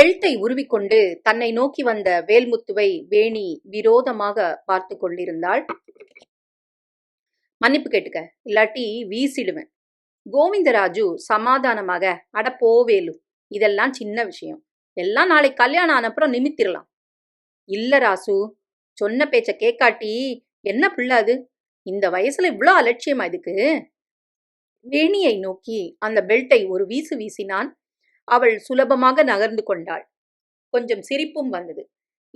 பெல்ட்டை உருவிக்கொண்டு தன்னை நோக்கி வந்த வேல்முத்துவை வேணி விரோதமாக பார்த்து கொண்டிருந்தாள். மன்னிப்பு கேட்டுக்க இல்லாட்டி வீசிடுவேன். கோவிந்தராஜு சமாதானமாக அட போவேலு இதெல்லாம் சின்ன விஷயம். எல்லாம் நாளை கல்யாணம் ஆனப்புறம் நிமித்திரலாம். இல்ல ராசு சொன்ன பேச்ச கேக்காட்டி என்ன பிள்ளை அது? இந்த வயசுல இவ்ளோ அலட்சியமா இதுக்கு? வேணியை நோக்கி அந்த பெல்ட்டை ஒரு வீசு வீசினான். அவள் சுலபமாக நகர்ந்து கொண்டாள். கொஞ்சம் சிரிப்பும் வந்தது.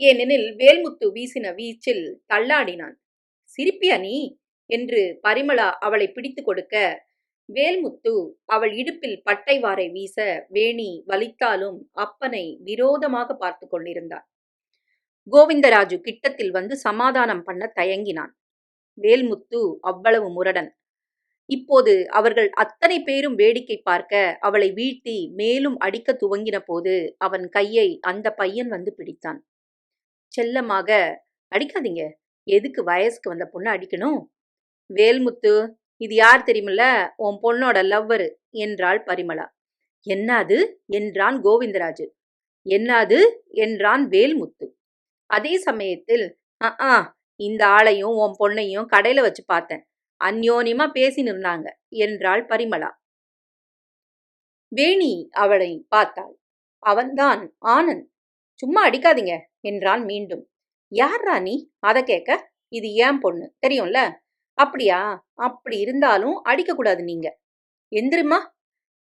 ஏனெனில் வேல்முத்து வீசின வீச்சில் தள்ளாடினான். சிரிப்பியா நீ? என்று பரிமளா அவளை பிடித்து கொடுக்க வேல்முத்து அவள் இடுப்பில் பட்டை வாரை வீச வேணி வலித்தாலும் அப்பனை விரோதமாக பார்த்து கொண்டிருந்தான் கோவிந்தராஜு கிட்டத்தில் வந்து சமாதானம் பண்ண தயங்கினான். வேல்முத்து அவ்வளவு முரடன். இப்போது அவர்கள் அத்தனை பேரும் வேடிக்கை பார்க்க அவளை வீழ்த்தி மேலும் அடிக்க துவங்கின போது அவன் கையை அந்த பையன் வந்து பிடித்தான். செல்லமாக அடிக்காதீங்க. எதுக்கு வயசுக்கு வந்த பொண்ணை அடிக்கணும்? வேல்முத்து இது யார் தெரியுமில்ல? உன் பொண்ணோட லவ்வரு என்றாள் பரிமளா. என்னாது? என்றான் கோவிந்தராஜு. என்னாது? என்றான் வேல்முத்து. அதே சமயத்தில் ஆ இந்த ஆளையும் உன் பொண்ணையும் கடையில வச்சு பார்த்தேன். அந்யோன்யமா பேசி நின்றாங்க என்றாள் பரிமளா. வேணி அவளை பார்த்தாள். அவன்தான் ஆனந்த் சும்மா அடிக்காதீங்க என்றான் மீண்டும். யார்ரா நீ? அதை கேட்க? இது ஏன் பொண்ணு? தெரியும்ல? அப்படியா? அப்படி இருந்தாலும் அடிக்கக்கூடாது நீங்க. எந்திரிம்மா.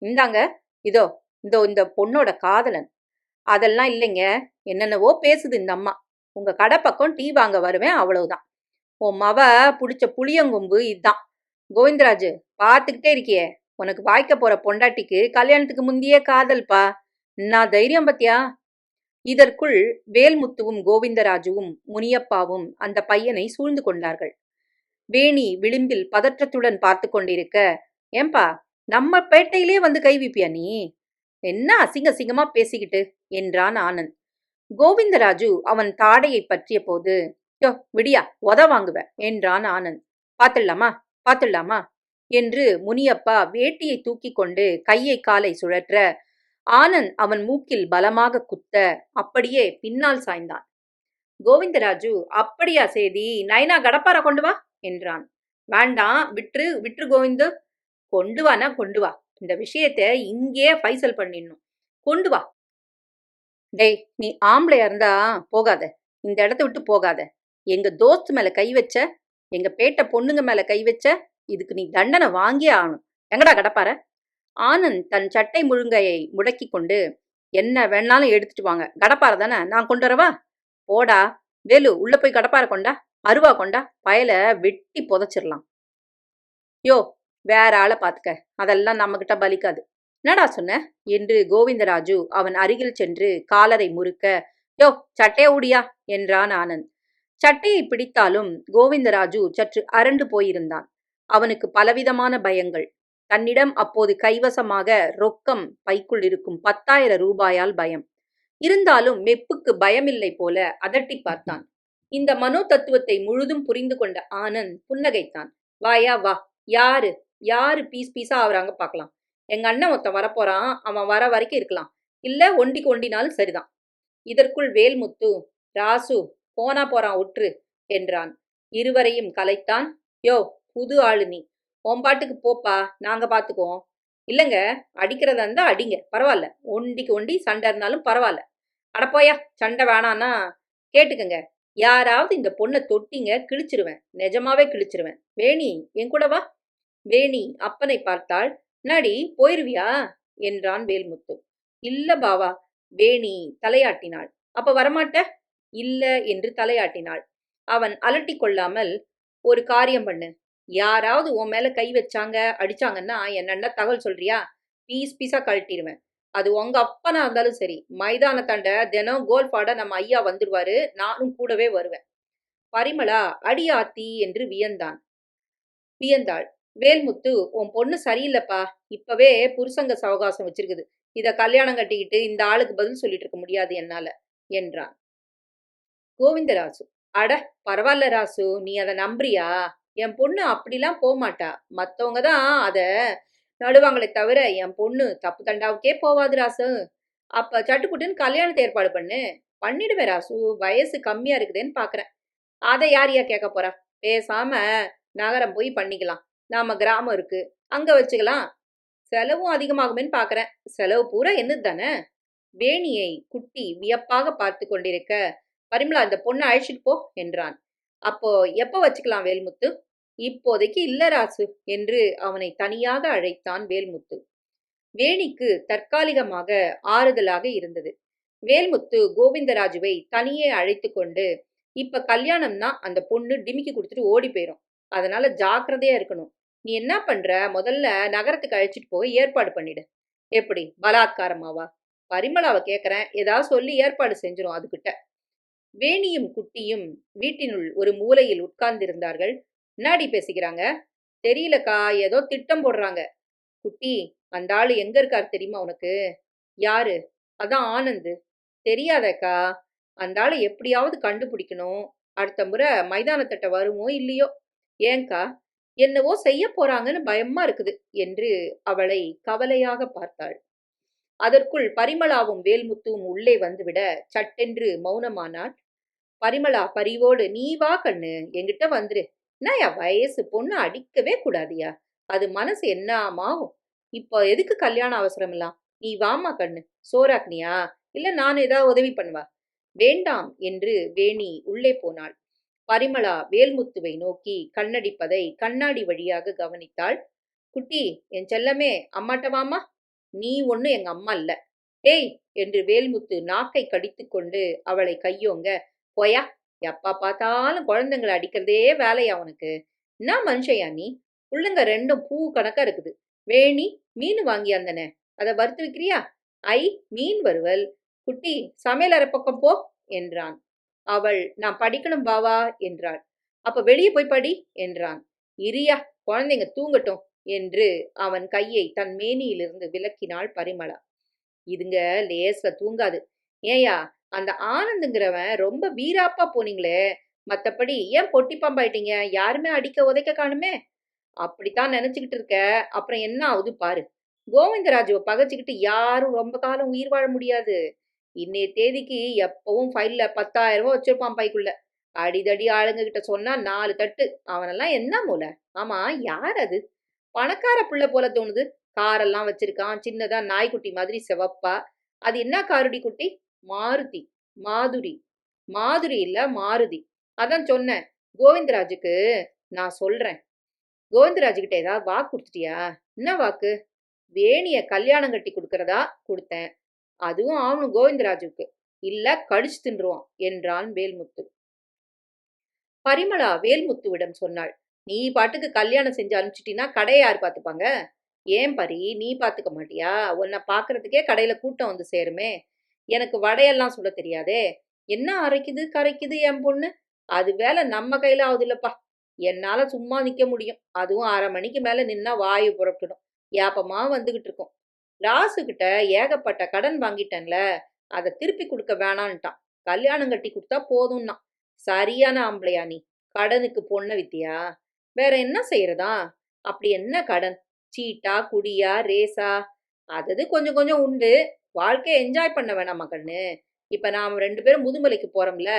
இந்தாங்க. இதோ இதோ இந்த பொண்ணோட காதலன். அதெல்லாம் இல்லைங்க. என்னென்னவோ பேசுது இந்த அம்மா. உங்க கடை பக்கம் டீ வாங்க வருவேன் அவ்வளவுதான். உன் மவ புடிச்ச புளியங்கொம்பு இதுதான் கோவிந்தராஜு பார்த்துக்கிட்டே இருக்கியே. உனக்கு வாய்க்க போற பொண்டாட்டிக்கு கல்யாணத்துக்கு முந்தையே காதல்பா. நான் தைரியம் பத்தியா? இதற்குள் வேல்முத்துவும் கோவிந்தராஜுவும் முனியப்பாவும் அந்த பையனை சூழ்ந்து கொண்டார்கள். வேணி விளிம்பில் பதற்றத்துடன் பார்த்து கொண்டிருக்க ஏம்பா நம்ம பேட்டையிலே வந்து கைவிப்பியா நீ? என்ன அசிங்க அசிங்கமா பேசிக்கிட்டு? என்றான் ஆனந்த். கோவிந்தராஜு அவன் தாடையை பற்றிய போது யோ விடியா உத வாங்குவ என்றான் ஆனந்த். பாத்துடலாமா பாத்துடலாமா என்று முனியப்பா வேட்டியை தூக்கி கொண்டு கையை காலை சுழற்ற ஆனந்த் அவன் மூக்கில் பலமாக குத்த அப்படியே பின்னால் சாய்ந்தான். கோவிந்தராஜு அப்படியா சேதி நைனா கடப்பார கொண்டு வா என்றான். வேண்டாம் விட்டுரு விட்டுரு கோவிந்து கொண்டு வானா கொண்டு வா இந்த விஷயத்தை இங்கே ஃபைசல் பண்ணிடணும் கொண்டு வா. டேய் நீ ஆம்பளையா இருந்தா போகாத இந்த இடத்த விட்டு போகாத எங்க தோஸ்து மேல கை வச்ச எங்க பேட்ட பொண்ணுங்க மேல கை வச்ச இதுக்கு நீ தண்டனை வாங்கியே ஆகணும். எங்கடா கடப்பார ஆனந்த் தன் சட்டை முழுங்கையை முடக்கி கொண்டு என்ன வேணாலும் எடுத்துட்டு வாங்க. கடப்பார தானே? நான் கொண்டு வரவா? போடா. வேலு உள்ள போய் கடப்பார கொண்டா? அருவா கொண்டா? பயல வெட்டி புதைச்சிடலாம். யோ வேற ஆளை பாத்துக்க. அதெல்லாம் நம்மக்கிட்ட பலிக்காது. என்னடா சொன்ன? என்று கோவிந்தராஜு அவன் அருகில் சென்று காலரை முறுக்க யோ சட்டையை ஊடியா? என்றான் ஆனந்த். சட்டையை பிடித்தாலும் கோவிந்தராஜு சற்று அரண்டு போயிருந்தான். அவனுக்கு பலவிதமான பயங்கள். தன்னிடம் அப்போது கைவசமாக ரொக்கம் பைக்குள் இருக்கும் பத்தாயிரம் ரூபாயால் பயம். இருந்தாலும் மெப்புக்கு பயமில்லை போல அதட்டி பார்த்தான். இந்த மனோ தத்துவத்தை முழுதும் புரிந்து கொண்ட ஆனந்த் புன்னகைத்தான். வாயா வா. யாரு? யாரு பீஸ் பீஸா ஆகுறாங்க பார்க்கலாம் எங்க அண்ணன் ஒருத்தன் வரப்போறான். அவன் வர வரைக்கும் இருக்கலாம். இல்ல ஒண்டி ஒண்டினாலும் சரிதான். இதற்குள் வேல்முத்து ராசு போனா போறான் உற்று என்றான். இருவரையும் கலைத்தான் யோ புது ஆளு நீ. பாட்டுக்கு போப்பா நாங்க பாத்துக்குவோம். இல்லைங்க அடிக்கிறதா இருந்தா அடிங்க பரவாயில்ல ஒண்டிக்கு ஒண்டி சண்டை இருந்தாலும் பரவாயில்ல அடப்போயா சண்டை வேணான்னா கேட்டுக்கங்க. யாராவது இந்த பொண்ணை தொட்டிங்க கிழிச்சிருவேன். நிஜமாவே கிழிச்சிருவேன். வேணி என் கூட வா. வேணி அப்பனை பார்த்தாள். நடி போயிருவியா? என்றான் வேல்முத்து. இல்ல பாவா. வேணி தலையாட்டினாள். அப்ப வரமாட்ட? இல்ல என்று தலையாட்டினாள். அவன் அலட்டி கொள்ளாமல் ஒரு காரியம் பண்ணு. யாராவது உன் மேல கை வச்சாங்க அடிச்சாங்கன்னா என்னென்ன தகவல் சொல்றியா? பீஸ் பீஸா கழட்டிடுவேன் அது உங்க அப்பனா இருந்தாலும் சரி. மைதானத்தாண்ட தினம் கோல் பாட நம்ம ஐயா வந்துடுவாரு நானும் கூடவே வருவேன். பரிமளா அடியாத்தி என்று வியந்தான். வியந்தாள். வேல்முத்து உன் பொண்ணு சரியில்லைப்பா. இப்பவே புருஷங்க சவகாசம் வச்சிருக்குது. இத கல்யாணம் கட்டிக்கிட்டு இந்த ஆளுக்கு பதில் சொல்லிட்டு இருக்க முடியாது என்னால என்றான். கோவிந்தராசு. அட பரவாயில்ல ராசு நீ அதை நம்புறியா? என் பொண்ணு அப்படிலாம் போக மற்றவங்க தான் அதை நடுவாங்களே தவிர என் பொண்ணு தப்பு தண்டாவுக்கே போவாது ராசு. அப்ப சட்டுக்குட்டுன்னு கல்யாணத்தை ஏற்பாடு பண்ணு. பண்ணிடுவேன் ராசு. வயசு கம்மியா இருக்குதேன்னு பாக்குறேன். அதை யாரையா கேட்க போறா? பேசாம நகரம் போய் பண்ணிக்கலாம். நாம கிராமம் இருக்கு. அங்க வச்சுக்கலாம். செலவும் அதிகமாகுமேன்னு பாக்குறேன். செலவு பூரா என்னது தானே? வேணியை குட்டி வியப்பாக பார்த்து கொண்டிருக்க பரிமளா இந்த பொண்ணை அழைச்சிட்டு போ என்றான். அப்போ எப்போ வச்சுக்கலாம் வேல்முத்து? இப்போதைக்கு இல்ல ராசு என்று அவனை தனியாக அழைத்தான் வேல்முத்து. வேணிக்கு தற்காலிகமாக ஆறுதலாக இருந்தது. வேல்முத்து கோவிந்தராஜுவை தனியே அழைத்து கொண்டு இப்ப கல்யாணம்னா அந்த பொண்ணு டிமிக்கி கொடுத்துட்டு ஓடி போயிடும் அதனால ஜாக்கிரதையா இருக்கணும். நீ என்ன பண்ற? முதல்ல நகரத்துக்கு அழைச்சிட்டு போய் ஏற்பாடு பண்ணிடு. எப்படி? பலாத்காரமாவா? பரிமளாவை கேட்கறேன் ஏதாவது சொல்லி ஏற்பாடு செஞ்சிடும் அதுகிட்ட வேணியும் குட்டியும் வீட்டினுள் ஒரு மூலையில் உட்கார்ந்திருந்தார்கள். முன்னாடி பேசிக்கிறாங்க தெரியலக்கா ஏதோ திட்டம் போடுறாங்க. குட்டி அந்த ஆள் எங்க இருக்கார் தெரியுமா உனக்கு? யாரு? அதான் ஆனந்து. தெரியாதக்கா அந்த ஆளை எப்படியாவது கண்டுபிடிக்கணும். அடுத்த முறை மைதானத்தட்ட வருமோ இல்லையோ? ஏங்கா என்னவோ செய்ய போறாங்கன்னு பயமா இருக்குது என்று அவளை கவலையாக பார்த்தாள். அதற்குள் பரிமளாவும் வேல்முத்துவும் உள்ளே வந்துவிட சட்டென்று மௌனமானாள். பரிமளா பரிவோடு நீ வா கண்ணு. என்கிட்ட வந்துரு. என்னயா வயசு பொண்ணு அடிக்கவே கூடாதியா? அது மனசு என்னாமாகும் இப்போ எதுக்கு கல்யாண அவசரம் எல்லாம் நீ வாமா கண்ணு. சோறாக்னியா இல்ல நான் ஏதாவது உதவி பண்ணுவா? வேண்டாம் என்று வேணி உள்ளே போனாள். பரிமளா வேல்முத்துவை நோக்கி கண்ணடிப்பதை கண்ணாடி வழியாக கவனித்தாள். குட்டி என் செல்லமே அம்மாட்ட வாமா நீ ஒண்ணு எங்க அம்மா இல்ல. ஏய் என்று வேல்முத்து நாக்கை கடித்துக்கொண்டு அவளை கையோங்க போயா? எப்பா பார்த்தாலும் குழந்தைங்களை அடிக்கிறதே வேலையா உனக்கு? என்ன மனுஷையா நீ? புள்ளுங்க ரெண்டும் பூ கணக்கா இருக்குது. வேணி மீன் வாங்கி அந்தனே அதை வறுத்து வைக்கிறியா ஐ மீன் வருவல் குட்டி சமையலறை பக்கம் போ என்றான். அவள் நான் படிக்கணும் பாவா என்றாள். அப்ப வெளியே போய் படி என்றான். இரியா குழந்தைங்க தூங்கட்டும் என்று அவன் கையை தன் மேனியிலிருந்து விலக்கினாள் பரிமளா. இதுங்க லேஸ்ல தூங்காது. ஏயா அந்த ஆனந்துங்கிறவன் ரொம்ப வீராப்பா போனீங்களே மத்தபடி ஏன் பொட்டி பாம்பாயிட்டீங்க? யாருமே அடிக்க உதைக்க காணுமே? அப்படித்தான் நினைச்சுக்கிட்டு இருக்க. அப்புறம் என்ன ஆகுது பாரு. கோவிந்தராஜுவை பகைச்சுக்கிட்டு யாரும் ரொம்ப காலம் உயிர் வாழ முடியாது. இன்னைய தேதிக்கு எப்பவும் ஃபைல்ல பத்தாயிரம் ரூபாய் வச்சிருப்பான் பைக்குள்ள. அடிதடி ஆளுங்க கிட்ட சொன்னா நாலு தட்டு. அவனெல்லாம் என்ன மூல ஆமா யார் அது? பணக்கார புள்ள போல தோணுது. காரெல்லாம் வச்சிருக்கான். சின்னதா நாய்க்குட்டி மாதிரி செவப்பா. அது என்ன காருடி குட்டி? மாருதி மாதுரி. மாதுரி இல்ல மாருதி. அதான் சொன்னேன். கோவிந்தராஜுக்கு நான் சொல்றேன். கோவிந்தராஜு கிட்ட ஏதாவது வாக்கு கொடுத்துட்டியா? என்ன வாக்கு? வேணிய கல்யாணம் கட்டி கொடுக்கறதா கொடுத்தேன். அதுவும் ஆகணும் கோவிந்தராஜுக்கு. இல்ல கடிச்சு தின்றுவான் என்றான் வேல்முத்து. பரிமளா வேல்முத்துவிடம் சொன்னாள். நீ பாட்டுக்கு கல்யாணம் செஞ்சு அனுப்பிச்சிட்டினா கடையை யார் பார்த்துப்பாங்க? ஏன் பரி நீ பார்த்துக்க மாட்டியா? உன்னை பார்க்கறதுக்கே கடையில் கூட்டம் வந்து சேருமே. எனக்கு வடையெல்லாம் சுட தெரியாதே. என்ன அரைக்குது கரைக்குது என் பொண்ணு? அது வேலை நம்ம கையில ஆகுது இல்லப்பா என்னால சும்மா நிக்க முடியும். அதுவும் அரை மணிக்கு மேல நின்னா வாயு புறப்பட்டுடும் ஏப்பமா வந்துகிட்டு இருக்கும். ராசு கிட்ட ஏகப்பட்ட கடன் வாங்கிட்டேன்ல. அதை திருப்பி கொடுக்க வேணான்ட்டான். கல்யாணம் கட்டி கொடுத்தா போதும்னா சரியான ஆம்பளையா நீ. கடனுக்கு பொண்ண வித்தியா? வேற என்ன செய்யறதா அப்படி என்ன கடன்? சீட்டா குடியா ரேசா? அதது கொஞ்சம் கொஞ்சம் உண்டு. வாழ்க்கையை என்ஜாய் பண்ண வேணாமா கண்ணு இப்ப நாம ரெண்டு பேரும் முதுமலைக்கு போறோம்ல.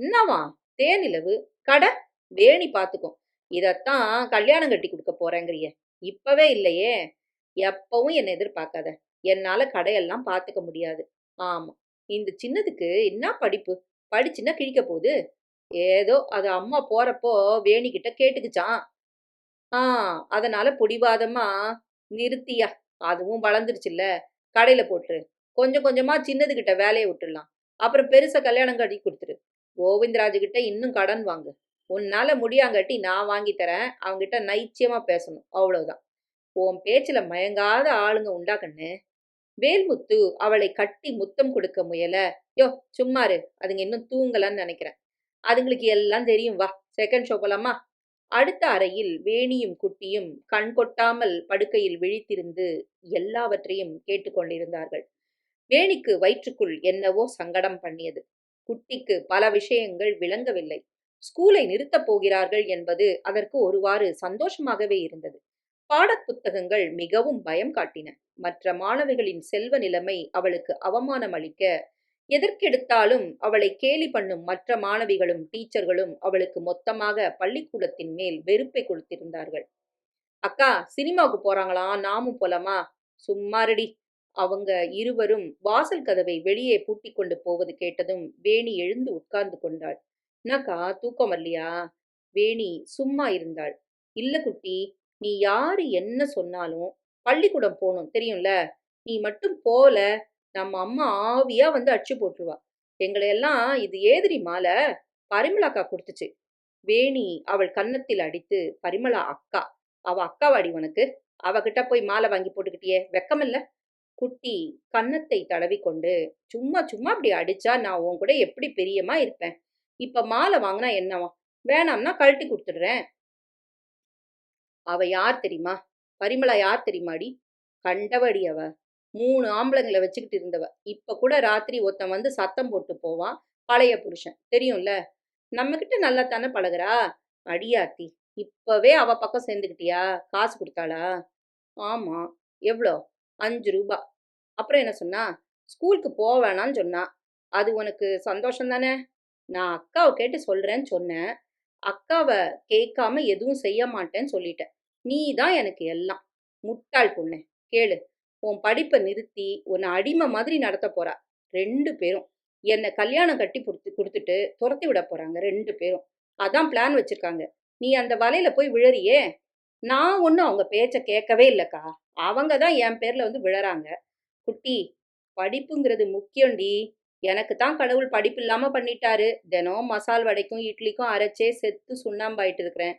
என்னவா தேனிலவு கடை? வேணி பாத்துக்கும் இதத்தான் கல்யாணம் கட்டி கொடுக்க போறேங்கிறிய. இப்பவே இல்லையே. எப்பவும் என்னை எதிர்பார்க்காத. என்னால கடையெல்லாம் பார்த்துக்க முடியாது. ஆமா. இந்த சின்னதுக்கு என்ன படிப்பு? படிச்சுன்னா கிழிக்க போகுது? ஏதோ அது அம்மா போறப்போ வேணிக்கிட்ட கேட்டுக்குச்சான் ஆ அதனால பொடிவாதமா நிறுத்தியா. அதுவும் வளர்ந்துருச்சுல்ல. கடையில போட்டுரு. கொஞ்சம் கொஞ்சமா சின்னதுக்கிட்ட வேலையை விட்டுடலாம். அப்புறம் பெருசா கல்யாணம் கட்டி கொடுத்துரு. கோவிந்தராஜுக்கிட்ட இன்னும் கடன் வாங்கு. உன்னால முடியாங்கட்டி நான் வாங்கி தரேன். அவங்ககிட்ட நைச்சியமா பேசணும். அவ்வளவுதான். உன் பேச்சுல மயங்காத ஆளுங்க உண்டாக்கண்ணு வேல்முத்து அவளை கட்டி முத்தம் கொடுக்க முயல. யோ சும்மாரு அதுங்க இன்னும் தூங்கலன்னு நினைக்கிறேன். அதுங்களுக்கு எல்லாம் தெரியும். வா செகண்ட் ஷோ போலாமா? அடுத்த அறையில் வேணியும் குட்டியும் கண் கொட்டாமல் படுக்கையில் விழித்திருந்து எல்லாவற்றையும் கேட்டுக்கொண்டிருந்தார்கள் வேணிக்கு வயிற்றுக்குள் என்னவோ சங்கடம் பண்ணியது. குட்டிக்கு பல விஷயங்கள் விளங்கவில்லை. ஸ்கூலை நிறுத்தப் போகிறார்கள் என்பது அதற்கு ஒருவாறு சந்தோஷமாகவே இருந்தது. பாடப்புத்தகங்கள் மிகவும் பயம் காட்டின. மற்ற மாணவிகளின் செல்வ நிலைமை அவளுக்கு அவமானம் அளிக்க எதற்கெடுத்தாலும் அவளை கேலி பண்ணும் மற்ற மாணவிகளும் டீச்சர்களும் அவளுக்கு மொத்தமாக பள்ளிக்கூடத்தின் மேல் வெறுப்பை கொடுத்திருந்தார்கள். அக்கா சினிமாவுக்கு போறாங்களா? நாமும் போலாமா? சும்மாரடி அவங்க இருவரும் வாசல் கதவை வெளியே பூட்டி கொண்டு போவது கேட்டதும் வேணி எழுந்து உட்கார்ந்து கொண்டாள். என்னக்கா தூக்கம் வரலையா? வேணி சும்மா இருந்தாள். இல்ல குட்டி நீ யாரு என்ன சொன்னாலும் பள்ளிக்கூடம் போகணும் தெரியும்ல? நீ மட்டும் போல நம்ம அம்மா ஆவியா வந்து அடிச்சு போட்டுருவா. எங்களை எல்லாம் இது ஏதிரி மாலை? பரிமளாக்கா கொடுத்துச்சு. வேணி அவள் கன்னத்தில் அடித்து பரிமளா அக்கா அவ அக்காவாடி உனக்கு. அவகிட்ட போய் மாலை வாங்கி போட்டுக்கிட்டியே வெக்கமில்ல? குட்டி கன்னத்தை தடவி கொண்டு சும்மா சும்மா அப்படி அடிச்சா நான் உன் கூட எப்படி பெரியமா இருப்பேன்? இப்ப மாலை வாங்கினா என்னவா? வேணாம்னா கழட்டி கொடுத்துடுறேன். அவ யார் தெரியுமா? பரிமளா யார் தெரியுமாடி? கண்டவடி அவ. மூணு ஆம்பளைங்களை வச்சுக்கிட்டு இருந்தவ. இப்ப கூட ராத்திரி ஒருத்தன் வந்து சத்தம் போட்டு போவான். பழைய புருஷன். தெரியும்ல? நம்ம கிட்ட நல்லா தானே பழகுறா அடியாத்தி இப்பவே அவ பக்கம் சேர்ந்துக்கிட்டியா காசு கொடுத்தாளா? ஆமா. எவ்வளோ அஞ்சு ரூபா. அப்புறம் என்ன சொன்னா? ஸ்கூலுக்கு போக வேணாம்னு சொன்னா. அது உனக்கு சந்தோஷம் தானே? நான் அக்காவை கேட்டு சொல்றேன்னு சொன்னேன். அக்காவை கேட்காம எதுவும் செய்ய மாட்டேன்னு சொல்லிட்டேன். நீ தான் எனக்கு எல்லாம். முட்டாள் பொண்ணு. கேளு. உன் படிப்பை நிறுத்தி உன்னை அடிமை மாதிரி நடத்த போறா. ரெண்டு பேரும். என்னை கல்யாணம் கட்டி கொடுத்து கொடுத்துட்டு துரத்தி விட போறாங்க ரெண்டு பேரும். அதான் பிளான் வச்சிருக்காங்க. நீ அந்த வலையில போய் விழறியே? நான் ஒன்றும் அவங்க பேச்சை கேட்கவே இல்லைக்கா. அவங்க தான் என் பேரில் வந்து விழறாங்க. குட்டி படிப்புங்கிறது முக்கியம்டி. எனக்கு தான் கடவுள் படிப்பு இல்லாமல் பண்ணிட்டாரு. தினம் மசால் வடைக்கும் இட்லிக்கும் அரைச்சே செத்து சுண்ணாம்பாயிட்டு இருக்கிறேன்.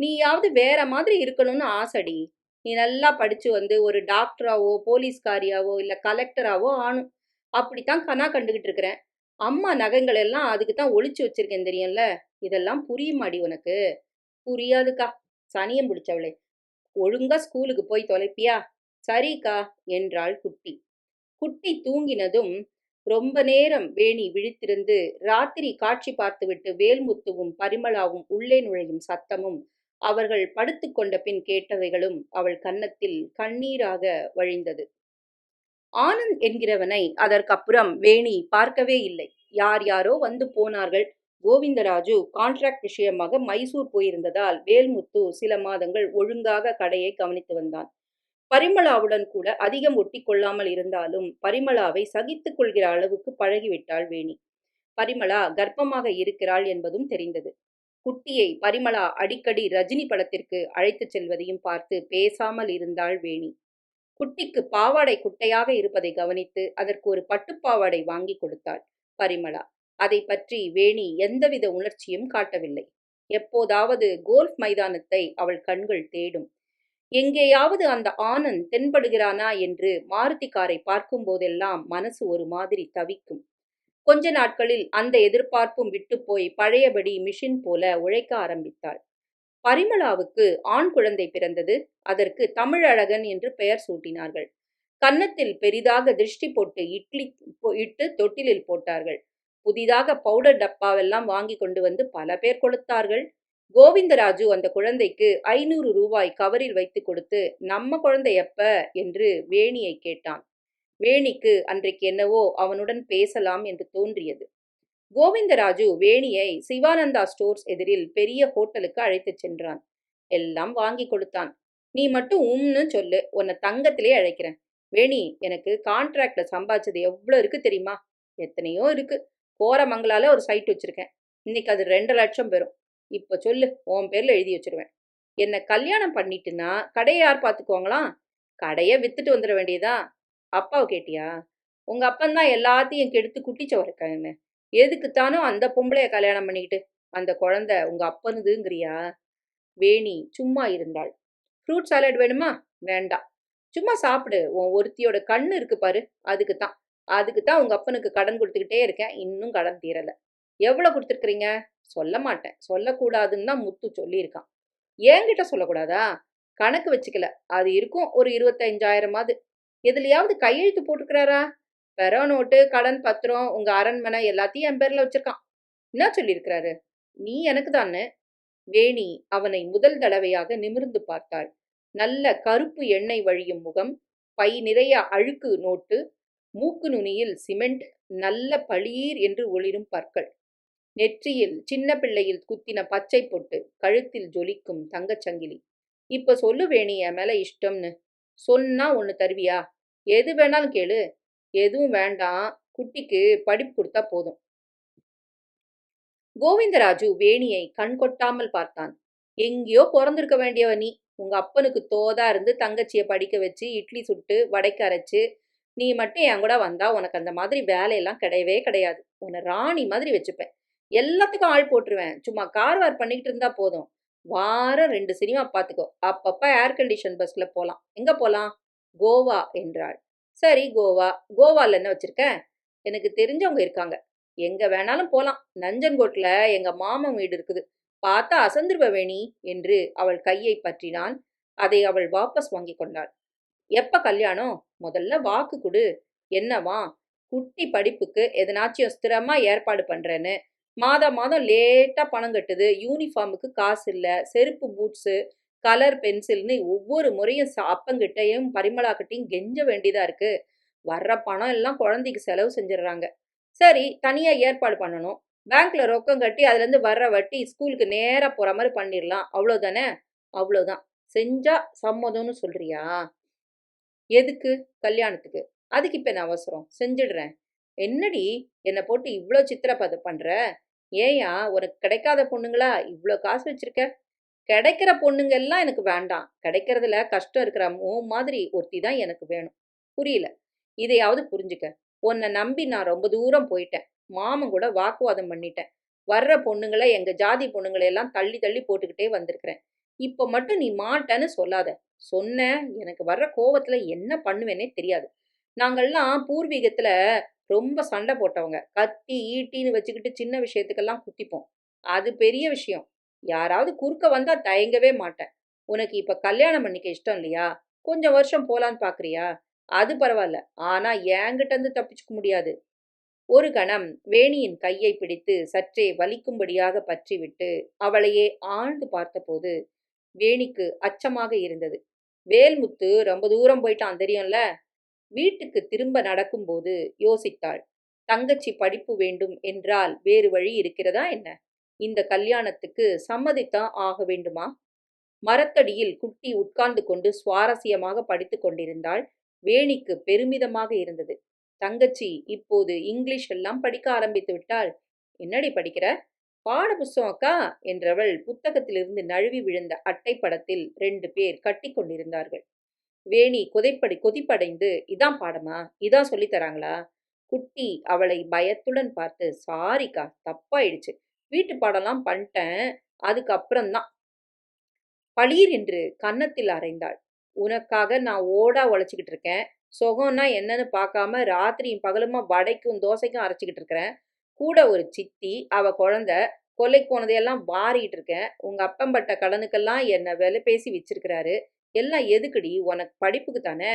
நீயாவது வேற மாதிரி இருக்கணும்னு ஆசைடி. நீ நல்லா படிச்சு வந்து ஒரு டாக்டராவோ போலீஸ்காரியாவோ இல்ல கலெக்டராவோ ஆணும். அப்படித்தான் கனா கண்டுகிட்டு இருக்கிறேன். அம்மா நகைங்கள் எல்லாம் அதுக்கு தான் ஒளிச்சு வச்சிருக்கேன் தெரியும்ல? இதெல்லாம் புரியுமாடி உனக்கு? புரியாதுக்கா. சனியம் பிடிச்சவளே. ஒழுங்கா ஸ்கூலுக்கு போய் தொலைப்பியா? சரிக்கா என்றாள் குட்டி. குட்டி தூங்கினதும் ரொம்ப நேரம் வேணி விழித்திருந்து ராத்திரி காட்சி பார்த்துவிட்டு வேல்முத்துவும் பரிமளாவும் உள்ளே நுழையும் சத்தமும் அவர்கள் படுத்துக்கொண்ட பின் கேட்டவைகளும் அவள் கன்னத்தில் கண்ணீராக வழிந்தது. ஆனந்த் என்கிறவனை அதற்கப்புறம் வேணி பார்க்கவே இல்லை. யார் யாரோ வந்து போனார்கள். கோவிந்தராஜு கான்ட்ராக்ட் விஷயமாக மைசூர் போயிருந்ததால் வேல்முத்து சில மாதங்கள் ஒழுங்காக கடையை கவனித்து வந்தான். பரிமளாவுடன் கூட அதிகம் ஒட்டி கொள்ளாமல் இருந்தாலும் பரிமளாவை சகித்துக் கொள்கிற அளவுக்கு பழகிவிட்டாள் வேணி. பரிமளா கர்ப்பமாக இருக்கிறாள் என்பதும் தெரிந்தது. குட்டியை பரிமளா அடிக்கடி ரஜினி படத்திற்கு அழைத்துச் செல்வதையும் பார்த்து பேசாமல் இருந்தாள் வேணி. குட்டிக்கு பாவாடை குட்டையாக இருப்பதை கவனித்து அதற்கு ஒரு பட்டுப்பாவாடை வாங்கி கொடுத்தாள் பரிமளா. அதை பற்றி வேணி எந்தவித உணர்ச்சியும் காட்டவில்லை. எப்போதாவது கோல்ஃப் மைதானத்தை அவள் கண்கள் தேடும். எங்கேயாவது அந்த ஆனந்த் தென்படுகிறானா என்று மாருதி காரை பார்க்கும் போதெல்லாம் மனசு ஒரு மாதிரி தவிக்கும். கொஞ்ச நாட்களில் அந்த எதிர்பார்ப்பும் விட்டு போய் பழையபடி மிஷின் போல உழைக்க ஆரம்பித்தாள். பரிமளாவுக்கு ஆண் குழந்தை பிறந்தது. அதற்கு தமிழழகன் என்று பெயர் சூட்டினார்கள். கன்னத்தில் பெரிதாக திருஷ்டி போட்டு இட்லி இட்டு தொட்டிலில் போட்டார்கள். புதிதாக பவுடர் டப்பாவெல்லாம் வாங்கி கொண்டு வந்து பல பேர் கொடுத்தார்கள் கோவிந்தராஜு அந்த குழந்தைக்கு ஐநூறு ரூபாய் கவரில் வைத்து கொடுத்து நம்ம குழந்தை எப்ப என்று வேணியை கேட்டான். வேணிக்கு அன்றைக்கு என்னவோ அவனுடன் பேசலாம் என்று தோன்றியது. கோவிந்தராஜு வேணியை சிவானந்தா ஸ்டோர்ஸ் எதிரில் பெரிய ஹோட்டலுக்கு அழைத்துச் சென்றான். எல்லாம் வாங்கி கொடுத்தான். நீ மட்டும் உம்னு சொல்லு உன்னை தங்கத்திலே அழைக்கிறேன். வேணி எனக்கு கான்ட்ராக்ட்ல சம்பாதிச்சது எவ்வளோ இருக்கு தெரியுமா? எத்தனையோ இருக்கு. கோரமங்கலால ஒரு சைட் வச்சிருக்கேன். இன்னைக்கு அது ரெண்டு லட்சம் பெறும். இப்போ சொல்லு உன் பேர்ல எழுதி வச்சிருவேன். என்னை கல்யாணம் பண்ணிட்டுனா கடையை யார் பார்த்துக்குவாங்களாம் கடையை வித்துட்டு வந்துட வேண்டியதா? அப்பாவை கேட்டியா? உங்கள் அப்பன் தான் எல்லாத்தையும் கெடுத்து குட்டிச்சவருக்காங்க எதுக்குத்தானோ அந்த பொம்பளைய கல்யாணம் பண்ணிக்கிட்டு அந்த குழந்தை உங்கள் அப்பனுதுங்கிறியா? வேணி சும்மா இருந்தாள். ஃப்ரூட் சாலட் வேணுமா? வேண்டாம் சும்மா சாப்பிடு. உன் ஒருத்தியோட கண்ணு இருக்கு பாரு அதுக்கு தான் அதுக்கு தான் உங்கள் அப்பனுக்கு கடன் கொடுத்துக்கிட்டே இருக்கேன். இன்னும் கடன் தீரலை. எவ்வளோ கொடுத்துருக்குறீங்க? சொல்ல மாட்டேன். சொல்லக்கூடாதுன்னு தான் முத்து சொல்லியிருக்கான். என்கிட்ட சொல்லக்கூடாதா? கணக்கு வச்சுக்கல. அது இருக்கும் ஒரு இருபத்தஞ்சாயிரமாவது. எதுலையாவது கையெழுத்து போட்டுக்கிறாரா? பெற நோட்டு கடன் பத்திரம் உங்க அரண்மனை எல்லாத்தையும் என் பேர்ல வச்சிருக்கான். என்ன சொல்லியிருக்கிறாரு? நீ எனக்கு தானே வேணி அவனை முதல் தடவையாக நிமிர்ந்து பார்த்தாள். நல்ல கருப்பு எண்ணெய் வழியும் முகம் பை நிறைய அழுக்கு நோட்டு மூக்கு நுனியில் சிமெண்ட் நல்ல பளீர் என்று ஒளிரும் பற்கள். நெற்றியில் சின்ன பிள்ளையில் குத்தின பச்சை பொட்டு கழுத்தில் ஜொலிக்கும் தங்கச்சங்கிலி இப்ப சொல்லு வேணி என் மேல இஷ்டம்னு. சொன்னா ஒன்று தருவியா? எது வேணாலும் கேளு. எதுவும் வேண்டாம். குட்டிக்கு படிப்பு கொடுத்தா போதும். கோவிந்தராஜு வேணியை கண் கொட்டாமல் பார்த்தான். எங்கேயோ பிறந்திருக்க வேண்டியவ நீ. உங்க அப்பனுக்கு தோதா இருந்து தங்கச்சியை படிக்க வச்சு இட்லி சுட்டு வடைக்கு அரைச்சு நீ மட்டும் என் கூட வந்தா உனக்கு அந்த மாதிரி வேலையெல்லாம் கிடையவே கிடையாது. உன்னை ராணி மாதிரி வச்சுப்பேன். எல்லாத்துக்கும் ஆள் போட்டுருவேன். சும்மா கார்வார் பண்ணிக்கிட்டு இருந்தா போதும். வாரம் ரெண்டு சினிமா பார்த்துக்கோ அப்பப்போ ஏர் கண்டிஷன் பஸ்ஸில் போகலாம் எங்கே போகலாம் கோவா என்றாள். சரி கோவா. கோவால என்ன வச்சுருக்கேன் எனக்கு தெரிஞ்சவங்க இருக்காங்க. எங்கே வேணாலும் போகலாம் நஞ்சன்கோட்டில் எங்கள் மாமன் வீடு இருக்குது. பார்த்தா அசந்திருவ வேணி என்று அவள் கையை பற்றினான். அதை அவள் வாபஸ் வாங்கி கொண்டாள். எப்போ கல்யாணம்? முதல்ல வாக்கு கொடு. என்னவா? குட்டி படிப்புக்கு எதனாச்சும் ஸ்திரமாக ஏற்பாடு பண்ணுறேன்னு மாதம் மாதம் லேட்டாக பணம் கட்டுது. யூனிஃபார்முக்கு காசு இல்லை. செருப்பு பூட்ஸு கலர் பென்சில்னு ஒவ்வொரு முறையும் அப்பங்கிட்டையும் பரிமளாக்கிட்டையும் கெஞ்ச வேண்டியதாக இருக்குது வர்ற பணம் எல்லாம் குழந்தைக்கு செலவு செஞ்சிடுறாங்க சரி தனியாக ஏற்பாடு பண்ணணும். பேங்க்ல ரொக்கம் கட்டி அதுலேருந்து வர்ற வட்டி ஸ்கூலுக்கு நேராக போகிற மாதிரி பண்ணிடலாம் அவ்வளோதானே அவ்வளோதான் செஞ்சா சம்மதம்னு சொல்றியா? எதுக்கு? கல்யாணத்துக்கு. அதுக்கு இப்போ என்ன அவசரம்? செஞ்சிடுறேன். என்னடி என்னை போட்டு இவ்வளோ சித்திரப்பதை பண்ற? ஏயா உனக்கு கிடைக்காத பொண்ணுங்களா? இவ்வளோ காசு வச்சிருக்க? கிடைக்கிற பொண்ணுங்க எல்லாம் எனக்கு வேண்டாம். கிடைக்கிறதுல கஷ்டம் இருக்கிற ஓ மாதிரி ஒருத்தி தான் எனக்கு வேணும். புரியல? இதையாவது புரிஞ்சுக்க. உன்னை நம்பி நான் ரொம்ப தூரம் போயிட்டேன். மாமன் கூட வாக்குவாதம் பண்ணிட்டேன். வர்ற பொண்ணுங்களை எங்க ஜாதி பொண்ணுங்களை எல்லாம் தள்ளி தள்ளி போட்டுக்கிட்டே வந்திருக்கிறேன். இப்போ மட்டும் நீ மாட்டேன்னு சொல்லாத. சொன்ன எனக்கு வர்ற கோவத்துல என்ன பண்ணுவேனே தெரியாது. நாங்கள்லாம் பூர்வீகத்துல ரொம்ப சண்டை போட்டவங்க. கத்தி ஈட்டின்னு வச்சுக்கிட்டு சின்ன விஷயத்துக்கெல்லாம் குத்திப்போம். அது பெரிய விஷயம். யாராவது குறுக்க வந்தா தயங்கவே மாட்டேன். உனக்கு இப்ப கல்யாணம் பண்ணிக்க இஷ்டம் இல்லையா? கொஞ்சம் வருஷம் போலான்னு பாக்குறியா? அது பரவாயில்ல. ஆனா என்கிட்ட இருந்து தப்பிச்சுக்க முடியாது. ஒரு கணம் வேணியின் கையை பிடித்து சற்றே வலிக்கும்படியாக பற்றிவிட்டு அவளையே ஆழ்ந்து பார்த்தபோது வேணிக்கு அச்சமாக இருந்தது. வேல்முத்து ரொம்ப தூரம் போயிட்டான் தெரியும்ல? வீட்டுக்கு திரும்ப நடக்கும்போது யோசித்தாள். தங்கச்சி படிப்பு வேண்டும் என்றால் வேறு வழி இருக்கிறதா என்ன? இந்த கல்யாணத்துக்கு சம்மதித்தான் ஆக வேண்டுமா? மரத்தடியில் குட்டி உட்கார்ந்து கொண்டு சுவாரஸ்யமாக படித்துக் கொண்டிருந்தாள். வேணிக்கு பெருமிதமாக இருந்தது. தங்கச்சி இப்போது இங்கிலீஷ் எல்லாம் படிக்க ஆரம்பித்து விட்டாள் என்னடி படிக்கிற? பாட புஸ்தகம் அக்கா என்றவள் புத்தகத்திலிருந்து நழுவி விழுந்த அட்டை படத்தில் ரெண்டு பேர் கட்டி கொண்டிருந்தார்கள். வேணி கொதைப்படி கொதிப்படைந்து இதான் பாடமா? இதான் சொல்லித் தராங்களா குட்டி அவளை பயத்துடன் பார்த்து சாரிக்கா தப்பாயிடுச்சு. வீட்டு பாடம்லாம் பண்ணிட்டேன் அதுக்கப்புறம்தான். பளீர் என்று கன்னத்தில் அரைந்தாள் உனக்காக நான் ஓடா உழைச்சிக்கிட்டு இருக்கேன் சுகம்னா என்னன்னு பார்க்காம ராத்திரியும் பகலுமா வடைக்கும் தோசைக்கும் அரைச்சிக்கிட்டு இருக்கிறேன் கூட ஒரு சித்தி அவ குழந்த கொல்லைக்கு போனதையெல்லாம் வாரிட்டு இருக்கேன் உங்க அப்பம்பட்ட கடனுக்கெல்லாம் என்னை விலை பேசி வச்சிருக்கிறாரு. எல்லாம் எதுக்குடி? உனக்கு படிப்புக்கு தானே?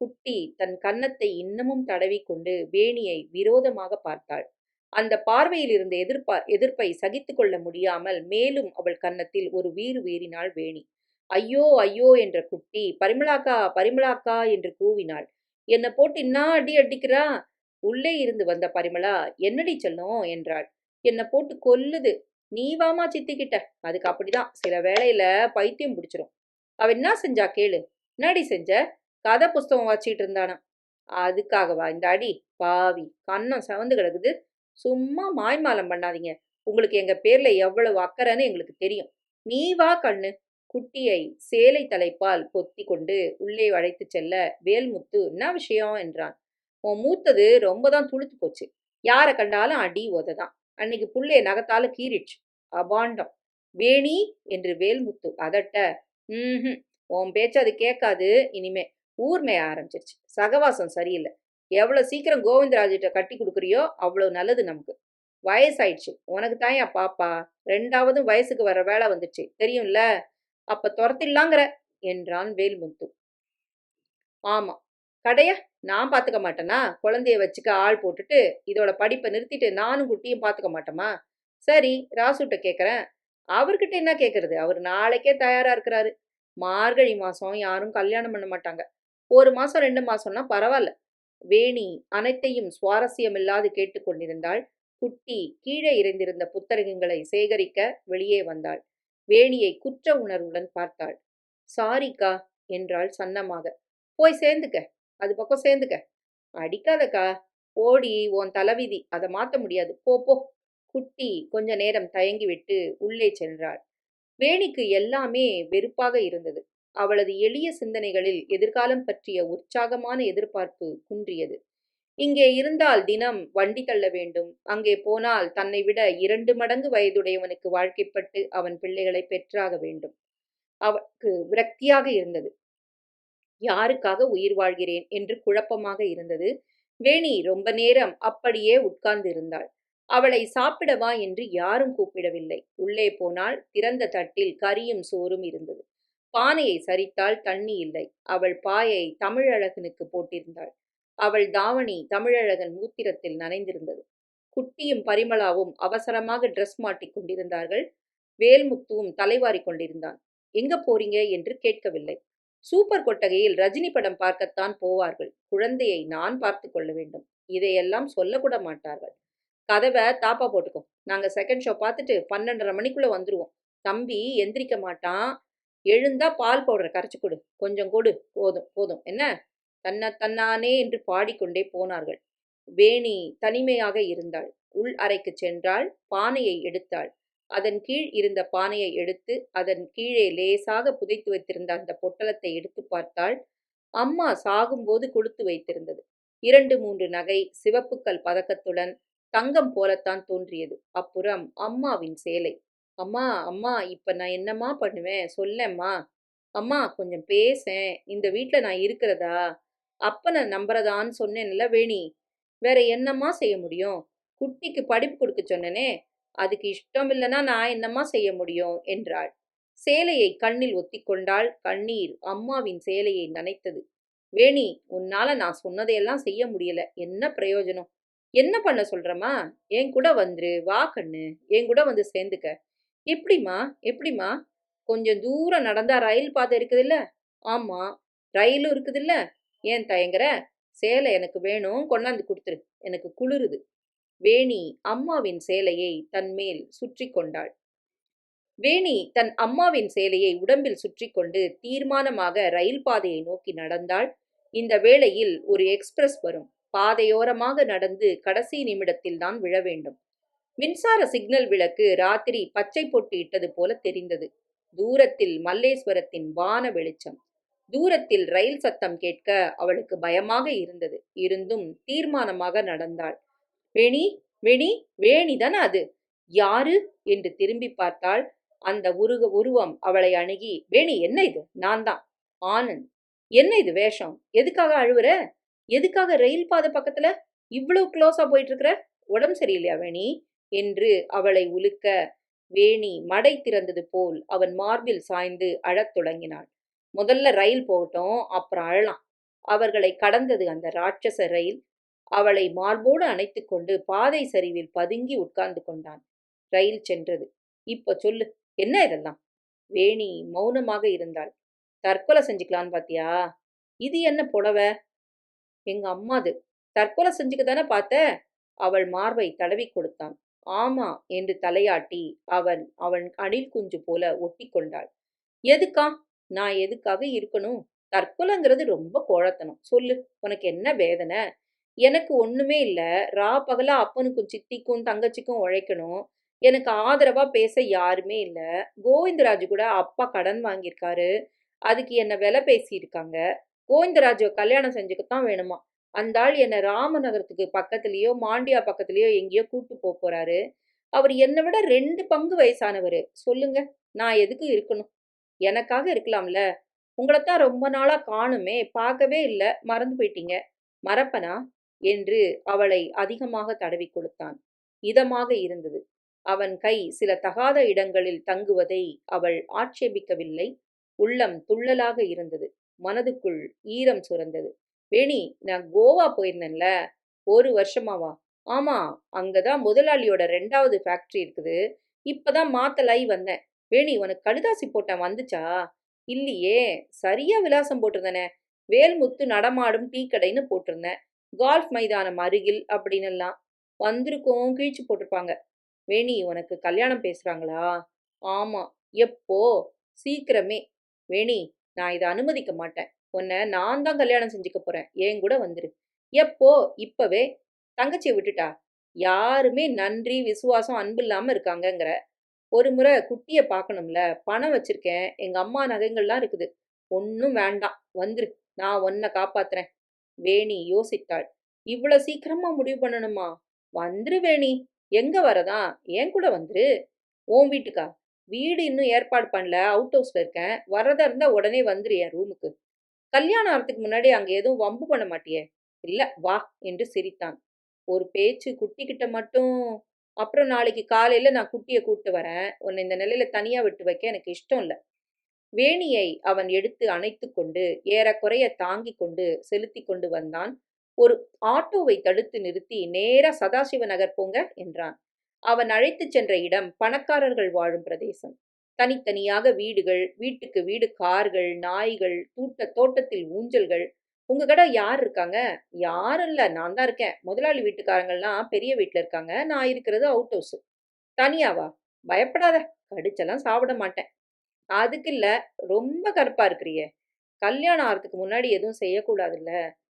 குட்டி தன் கன்னத்தை இன்னமும் தடவி கொண்டு வேணியை விரோதமாக பார்த்தாள். அந்த பார்வையில் இருந்த எதிர்ப்பா எதிர்ப்பை சகித்து கொள்ள முடியாமல் மேலும் அவள் கன்னத்தில் ஒரு வீறு வீறினாள் வேணி. ஐயோ ஐயோ என்ற குட்டி பரிமளாக்கா பரிமளாக்கா என்று கூவினாள். என்னை போட்டு என்ன அடி அடிக்கிறா? உள்ளே இருந்து வந்த பரிமளா என்னடி சொல்லும்? என்றாள். என்னை போட்டு கொல்லுது. நீ வாமா சித்திக்கிட்ட. அதுக்கு அப்படிதான். சில வேளையில பைத்தியம் பிடிச்சிரும். அவ என்ன செஞ்சா கேளு. என்னடி செஞ்ச? கதை புஸ்தகம் வச்சிட்டு இருந்தானா அதுக்காகவா இந்த அடி? பாவி கன்னம் சவந்து கிடக்குது. சும்மா மாய்மாலம் பண்ணாதீங்க. உங்களுக்கு எங்க பேர்ல எவ்வளவு அக்கறைன்னு எங்களுக்கு தெரியும். நீ வா கண்ணு. குட்டியை சேலை தலைப்பால் பொத்தி கொண்டு உள்ளே அழைத்து செல்ல வேல்முத்து என்ன விஷயம்? என்றான். உன் மூத்தது ரொம்ப தான் துளுத்து போச்சு. யாரை கண்டாலும் அடி உததான். அன்னைக்கு புள்ளைய நகத்தால கீறிடுச்சு. அபாண்டம். வேணி? என்று வேல்முத்து அதட்ட ம் உன் பேச்சு அது கேட்காது. இனிமே ஊர்மைய ஆரம்பிச்சிருச்சு. சகவாசம் சரியில்லை. எவ்வளோ சீக்கிரம் கோவிந்தராஜிட்ட கட்டி கொடுக்குறியோ அவ்வளோ நல்லது நமக்கு. வயசாயிடுச்சு. உனக்கு தாயா பாப்பா. ரெண்டாவதும் வயசுக்கு வர வேலை வந்துடுச்சு. தெரியும்ல? அப்ப துரத்திடலாங்கிற என்றான் வேல்முத்து. ஆமா. கடைய? நான் பார்த்துக்க மாட்டேனா? குழந்தைய வச்சுக்க ஆள் போட்டுட்டு இதோட படிப்பை நிறுத்திட்டு நானும் குட்டியும் பார்த்துக்க மாட்டோமா? சரி ராசுட்ட கேட்குறேன் அவர்கிட்ட என்ன கேட்கறது அவர் நாளைக்கே தயாரா இருக்கிறாரு. மார்கழி மாசம் யாரும் கல்யாணம் பண்ண மாட்டாங்க. ஒரு மாசம் ரெண்டு மாசம்னா பரவாயில்ல வேணி அனைத்தையும் சுவாரஸ்யமில்லாது கேட்டுக்கொண்டிருந்தாள் குட்டி கீழே இறைந்திருந்த புத்தகங்களை சேகரிக்க வெளியே வந்தாள். வேணியை குற்ற உணர்வுடன் பார்த்தாள். சாரிக்கா என்றாள் சன்னமாக. போய் சேர்ந்துக்க. அது பக்கம் சேர்ந்துக்க. அடிக்காதக்கா. ஓடி உன் தலைவிதி. அதை மாத்த முடியாது. போ போ. குட்டி கொஞ்ச நேரம் தயங்கிவிட்டு உள்ளே சென்றாள். வேணிக்கு எல்லாமே வெறுப்பாக இருந்தது. அவளது எளிய சிந்தனைகளில் எதிர்காலம் பற்றிய உற்சாகமான எதிர்பார்ப்பு குன்றியது. இங்கே இருந்தால் தினம் வண்டி தள்ள வேண்டும். அங்கே போனால் தன்னை விட இரண்டு மடங்கு வயதுடையவனுக்கு வாழ்க்கைப்பட்டு அவன் பிள்ளைகளை பெற்றாக வேண்டும். அவளுக்கு விரக்தியாக இருந்தது. யாருக்காக உயிர் வாழ்கிறேன்? என்று குழப்பமாக இருந்தது. வேணி ரொம்ப நேரம் அப்படியே உட்கார்ந்து இருந்தாள் அவளை சாப்பிடவா என்று யாரும் கூப்பிடவில்லை. உள்ளே போனால் திறந்த தட்டில் கரியும் சோறும் இருந்தது. பானையை சரித்தால் தண்ணி இல்லை. அவள் பாயை தமிழழகனுக்கு போட்டிருந்தாள். அவள் தாவணி தமிழழகன் மூத்திரத்தில் நனைந்திருந்தது. குட்டியும் பரிமளாவும் அவசரமாக ட்ரெஸ் மாட்டிக் கொண்டிருந்தார்கள். வேல்முத்துவும் தலைவாரி கொண்டிருந்தான். எங்க போறீங்க? என்று கேட்கவில்லை. சூப்பர் கொட்டகையில் ரஜினி படம் பார்க்கத்தான் போவார்கள். குழந்தையை நான் பார்த்து கொள்ள வேண்டும். இதையெல்லாம் சொல்லக்கூட மாட்டார்கள். கதவை தாப்பா போட்டுக்கோ நாங்க செகண்ட் ஷோ பார்த்துட்டு பன்னெண்டரை மணிக்குள்ள வந்துருவோம். தம்பி எந்திரிக்க மாட்டான். எழுந்தா பால் பவுடர் கரைச்சு கொடு. கொஞ்சம் கொடு. போதும் போதும். என்ன? தன்ன தன்னானே என்று பாடிக்கொண்டே போனார்கள். வேணி தனிமையாக இருந்தாள். உள் அறைக்கு சென்றாள். பானையை எடுத்தாள். அதன் கீழ் இருந்த பானையை எடுத்து அதன் கீழே லேசாக புதைத்து வைத்திருந்த அந்த பொட்டலத்தை எடுத்து பார்த்தாள். அம்மா சாகும்போது கொடுத்து வைத்திருந்தது. இரண்டு மூன்று நகை சிவப்புக்கல் பதக்கத்துடன் தங்கம் போலத்தான் தோன்றியது. அப்புறம் அம்மாவின் சேலை. அம்மா அம்மா இப்ப நான் என்னம்மா பண்ணுவேன்? சொல்லேம்மா. அம்மா கொஞ்சம் பேசேன். இந்த வீட்டில் நான் இருக்கிறதா? அப்பனை நம்புறதான்னு சொன்னேன்ல வேணி. வேற என்னம்மா செய்ய முடியும்? குட்டிக்கு படிப்பு கொடுக்க சொன்னனே. அதுக்கு இஷ்டம் இல்லைன்னா நான் என்னம்மா செய்ய முடியும்? என்றாள். சேலையை கண்ணில் ஒத்திக்கொண்டாள் கண்ணீர் அம்மாவின் சேலையை நனைத்தது. வேணி உன்னால நான் சொன்னதையெல்லாம் செய்ய முடியல. என்ன பிரயோஜனம்? என்ன பண்ண சொல்கிறம்மா என் கூட வந்துரு வா கண்ணு என் கூட வந்து சேர்ந்துக்க. எப்படிம்மா? எப்படிம்மா? கொஞ்சம் தூரம் நடந்தா ரயில் பாதை இருக்குதுல்ல? ஆமாம் ரயிலும் இருக்குதுல்ல? ஏன் தயங்குற? சேலை எனக்கு வேணும் கொண்டாந்து கொடுத்துரு. எனக்கு குளிருது. வேணி அம்மாவின் சேலையை தன் மேல் சுற்றி கொண்டாள். வேணி தன் அம்மாவின் சேலையை உடம்பில் சுற்றி கொண்டு தீர்மானமாக ரயில் பாதையை நோக்கி நடந்தாள். இந்த வேளையில் ஒரு எக்ஸ்பிரஸ் வரும். பாதையோரமாக நடந்து கடைசி நிமிடத்தில் தான் விழ வேண்டும். மின்சார சிக்னல் விளக்கு ராத்திரி பச்சை பொட்டு இட்டது போல தெரிந்தது. தூரத்தில் மல்லேஸ்வரத்தின் வான வெளிச்சம். தூரத்தில் ரயில் சத்தம் கேட்க அவளுக்கு பயமாக இருந்தது. இருந்தும் தீர்மானமாக நடந்தாள். வேணி வேணி வேணிதான் அது? யாரு? என்று திரும்பி பார்த்தாள். அந்த உருக உருவம் அவளை அணுகி வேணி என்ன இது? நான் தான். ஆனந்த். என்ன இது வேஷம்? எதுக்காக அழுவுற? எதுக்காக ரயில் பாதை பக்கத்துல இவ்வளவு க்ளோஸா போயிட்டு இருக்கிற உடம்பு சரியில்லையா வேணி? என்று அவளை உலுக்க வேணி மடை திறந்தது போல் அவன் மார்பில் சாய்ந்து அழத் தொடங்கினாள். முதல்ல ரயில் போகட்டும் அப்புறம் அழலாம். அவர்களை கடந்தது அந்த ராட்சச ரயில். அவளை மார்போடு அணைத்து கொண்டு பாதை சரிவில் பதுங்கி உட்கார்ந்து கொண்டான். ரயில் சென்றது. இப்ப சொல்லு என்ன இதெல்லாம்? வேணி மௌனமாக இருந்தாள். தற்கொலை செஞ்சுக்கலான்னு பாத்தியா? இது என்ன புடவை? எங்க அம்மாது தற்கொலை செஞ்சுக்க தானே பார்த்த? அவள் மார்பை தடவி கொடுத்தான். ஆமா என்று தலையாட்டி அவன் அவன் அணில் குஞ்சு போல ஒட்டி கொண்டாள். எதுக்கா? நான் எதுக்காக இருக்கணும்? தற்கொலைங்கிறது ரொம்ப கோழத்தனம். சொல்லு உனக்கு என்ன வேதனை? எனக்கு ஒண்ணுமே இல்லை. ரா பகலா அப்பனுக்கும் சித்திக்கும் தங்கச்சிக்கும் உழைக்கணும். எனக்கு ஆதரவா பேச யாருமே இல்லை. கோவிந்தராஜ் கூட அப்பா கடன் வாங்கியிருக்காரு. அதுக்கு என்ன விலை பேசியிருக்காங்க? கோவிந்தராஜை கல்யாணம் செஞ்சுக்கத்தான் வேணுமா? அந்த ஆள் என்னை ராமநகரத்துக்கு பக்கத்துலயோ மாண்டியா பக்கத்துலயோ எங்கேயோ கூட்டு போக போறாரு. அவர் என்னை விட ரெண்டு பங்கு வயசானவர். சொல்லுங்க நான் எதுக்கு இருக்கணும்? எனக்காக இருக்கலாம்ல. உங்களைத்தான் ரொம்ப நாளா காணுமே பார்க்கவே இல்லை. மறந்து போயிட்டீங்க. மறப்பனா? என்று அவளை அதிகமாக தடவி கொடுத்தான். இதமாக இருந்தது. அவன் கை சில தகாத இடங்களில் தங்குவதை அவள் ஆட்சேபிக்கவில்லை. உள்ளம் துள்ளலாக இருந்தது. மனதுக்குள் ஈரம் சுரந்தது. வேணி நான் கோவா போயிருந்தேன்ல ஒரு வருஷமாவா ஆமா அங்கதான் முதலாளியோட ரெண்டாவது ஃபேக்டரி இருக்குது. இப்பதான் மாத்தலாய் வந்தேன். வேணி உனக்கு கடுதாசி போட்டேன் வந்துச்சா? இல்லையே சரியா விலாசம் போட்டிருந்தனே. வேல்முத்து நடமாடும் டீ கடைன்னு போட்டிருந்தேன். கால்ஃப் மைதானம் அருகில் அப்படின்னு எல்லாம் வந்திருக்கோம் கிழிச்சு போட்டிருப்பாங்க. வேணி உனக்கு கல்யாணம் பேசுறாங்களா? ஆமா எப்போ? சீக்கிரமே. வேணி நான் இதை அனுமதிக்க மாட்டேன். உன்னை நான் தான் கல்யாணம் செஞ்சுக்க போறேன். என் கூட வந்துரு. எப்போ? இப்பவே. தங்கச்சியை விட்டுட்டா? யாருமே நன்றி விசுவாசம் அன்பு இல்லாம இருக்காங்கங்கிற ஒரு முறை குட்டியை பார்க்கணும்ல. பணம் வச்சிருக்கேன். எங்க அம்மா நகைகள்லாம் இருக்குது. ஒன்றும் வேண்டாம். வந்துரு. நான் உன்னை காப்பாத்துறேன். வேணி யோசித்தாள். இவ்வளவு சீக்கிரமா முடிவு பண்ணணுமா? வந்துரு வேணி. எங்க வரதா என் கூட வந்துரு. உன் வீட்டுக்கா? வீடு இன்னும் ஏற்பாடு பண்ணல. அவுட் ஹவுஸில் இருக்கேன். வரதா இருந்தால் உடனே வந்துரு என் ரூமுக்கு கல்யாணம் ஆகிறதுக்கு முன்னாடி அங்கே எதுவும் வம்பு பண்ண மாட்டியே? இல்லை வா என்று சிரித்தான். ஒரு பேச்சு குட்டிக்கிட்ட மட்டும். அப்புறம் நாளைக்கு காலையில் நான் குட்டியை கூப்பிட்டு வரேன். உன்னை இந்த நிலையில் தனியாக விட்டு வைக்க எனக்கு இஷ்டம் இல்லை. வேணியை அவன் எடுத்து அணைத்து கொண்டு ஏறக்குறைய தாங்கி கொண்டு செலுத்தி கொண்டு வந்தான். ஒரு ஆட்டோவை தடுத்து நிறுத்தி நேரா சதாசிவ நகர் போங்க என்றான். அவன் அழைத்துச் சென்ற இடம் பணக்காரர்கள் வாழும் பிரதேசம். தனித்தனியாக வீடுகள் வீட்டுக்கு வீடு கார்கள் நாய்கள் தூட்ட தோட்டத்தில் ஊஞ்சல்கள். உங்க கடை யார் இருக்காங்க? யாரும் இல்ல நான் தான் இருக்கேன். முதலாளி வீட்டுக்காரங்கள்லாம் பெரிய வீட்டில் இருக்காங்க. நான் இருக்கிறது அவுட் ஹவுஸ் தனியாவா? பயப்படாத. கடிச்செல்லாம் சாப்பிட மாட்டேன். அதுக்கு இல்ல ரொம்ப கருப்பா இருக்கிறியே. கல்யாணம் ஆகிறதுக்கு முன்னாடி எதுவும் செய்யக்கூடாதுல்ல?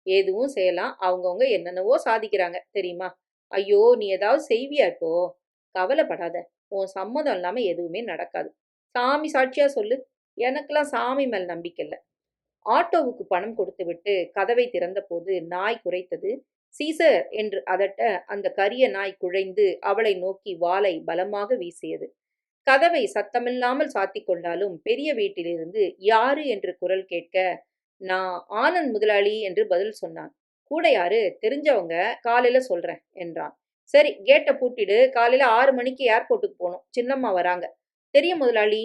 எதுவும் செய்யலாம். அவங்கவுங்க என்னென்னவோ சாதிக்கிறாங்க. தெரியுமா? ஐயோ நீ ஏதாவது செய்வியா இப்போ? கவலைப்படாத. உன் சம்மதம் இல்லாமல் எதுவுமே நடக்காது. சாமி சாட்சியா சொல்லு. எனக்கெல்லாம் சாமி மேல் நம்பிக்கை இல்லை. ஆட்டோவுக்கு பணம் கொடுத்துவிட்டு கதவை திறந்தபோது நாய் குறைத்தது சீசர் என்று அதட்ட அந்த கரிய நாய் குழைந்து அவளை நோக்கி வாளை பலமாக வீசியது. கதவை சத்தமில்லாமல் சாத்தி கொண்டாலும் பெரிய வீட்டிலிருந்து யாரு? என்று குரல் கேட்க நான் ஆனந்த் முதலாளி என்று பதில் சொன்னான். கூட யாரு தெரிஞ்சவங்க காலையில சொல்றேன் என்றான். சரி கேட்டை பூட்டிடு. காலையில ஆறு மணிக்கு ஏர்போர்ட்டுக்கு போகணும். சின்னம்மா வராங்க. தெரிய முதலாளி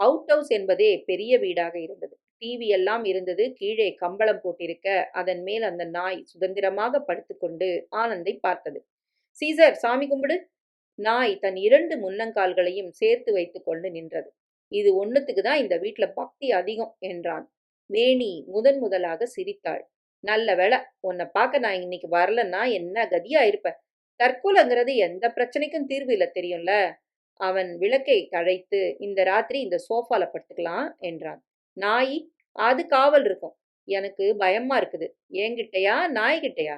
அவுட் ஹவுஸ் என்பதே பெரிய வீடாக இருந்தது. டிவி எல்லாம் இருந்தது. கீழே கம்பளம் போட்டிருக்க அதன் மேல் அந்த நாய் சுதந்திரமாக படுத்துக்கொண்டு ஆனந்தை பார்த்தது. சீசர் சாமி கும்பிடு. நாய் தன் இரண்டு முன்னங்கால்களையும் சேர்த்து வைத்துக் கொண்டு நின்றது. இது ஒண்ணுத்துக்கு தான் இந்த வீட்டில் பக்தி அதிகம் என்றான். வேணி முதன் முதலாக சிரித்தாள். நல்ல வேலை உன்னை பார்க்க நான் இன்னைக்கு வரலன்னா என்ன கதியா இருப்ப? தற்கொலைங்கிறது எந்த பிரச்சனைக்கும் தீர்வு இல்லை தெரியும்ல? அவன் விளக்கை கழைத்து இந்த ராத்திரி இந்த சோஃபால படுத்துக்கலாம் என்றான். நாய் அது காவல் இருக்கும். எனக்கு பயமா இருக்குது. என்கிட்டயா நாய்கிட்டயா?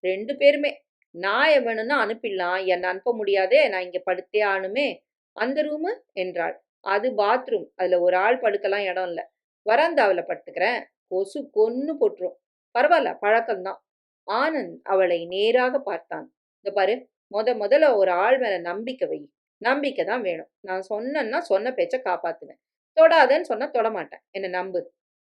ரெண்டு பேருமே. நாயை வேணும்னா அனுப்பிடலாம். என்னை அனுப்ப முடியாதே. நான் இங்க படுத்தே ஆணுமே அந்த ரூமு? என்றாள். அது பாத்ரூம். அதுல ஒரு ஆள் படுக்கலாம் இடம் இல்லை. வராந்தாவில் படுத்துக்கிறேன். கொசு கொன்னு போட்டுரும். பரவாயில்ல பழக்கம்தான். ஆனந்த் அவளை நேராக பார்த்தான். இந்த பாரு முத முதல்ல ஒரு ஆள் மேல நம்பிக்கை வை. நம்பிக்கை தான் வேணும். நான் சொன்னேன்னா சொன்ன பேச்ச காப்பாத்துவேன். தொடாதன்னு சொன்னா தொடமாட்டேன். என்ன நம்பு.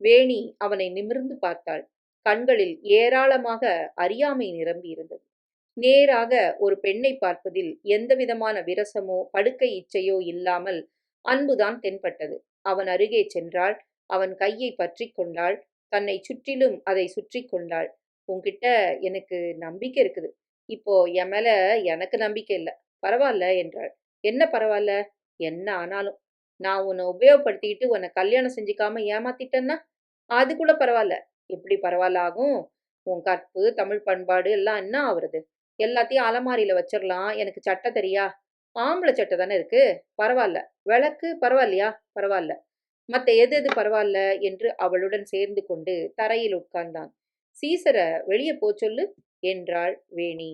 வேணி அவனை நிமிர்ந்து பார்த்தாள். கண்களில் ஏராளமாக அறியாமை நிரம்பி இருந்தது. நேராக ஒரு பெண்ணை பார்ப்பதில் எந்தவிதமான விரசமோ படுக்கை இச்சையோ இல்லாமல் அன்புதான் தென்பட்டது. அவன் அருகே சென்றாள். அவன் கையை பற்றி கொண்டாள். தன்னை சுற்றிலும் அதை சுற்றி கொண்டாள். உன்கிட்ட எனக்கு நம்பிக்கை இருக்குது. இப்போ என் மேல எனக்கு நம்பிக்கை இல்லை. பரவாயில்ல என்றாள். என்ன பரவாயில்ல? என்ன ஆனாலும். நான் உன்னை உபயோகப்படுத்திக்கிட்டு உன்னை கல்யாணம் செஞ்சுக்காம ஏமாத்திட்டேன்னா அது கூட பரவாயில்ல. எப்படி பரவாயில்ல ஆகும் உன் கற்பு தமிழ் பண்பாடு எல்லாம் என்ன ஆகுறது எல்லாத்தையும் அலமாரியில வச்சிடலாம் எனக்கு சட்டை தெரியா? ஆம்பளை சட்டை தானே இருக்கு? பரவாயில்ல. விளக்கு பரவாயில்லையா? பரவாயில்ல. மத்த எது எது பரவாயில்ல என்று அவளுடன் சேர்ந்து கொண்டு தரையில் உட்கார்ந்தான். சீசர வெளியே போ என்றாள் வேணி.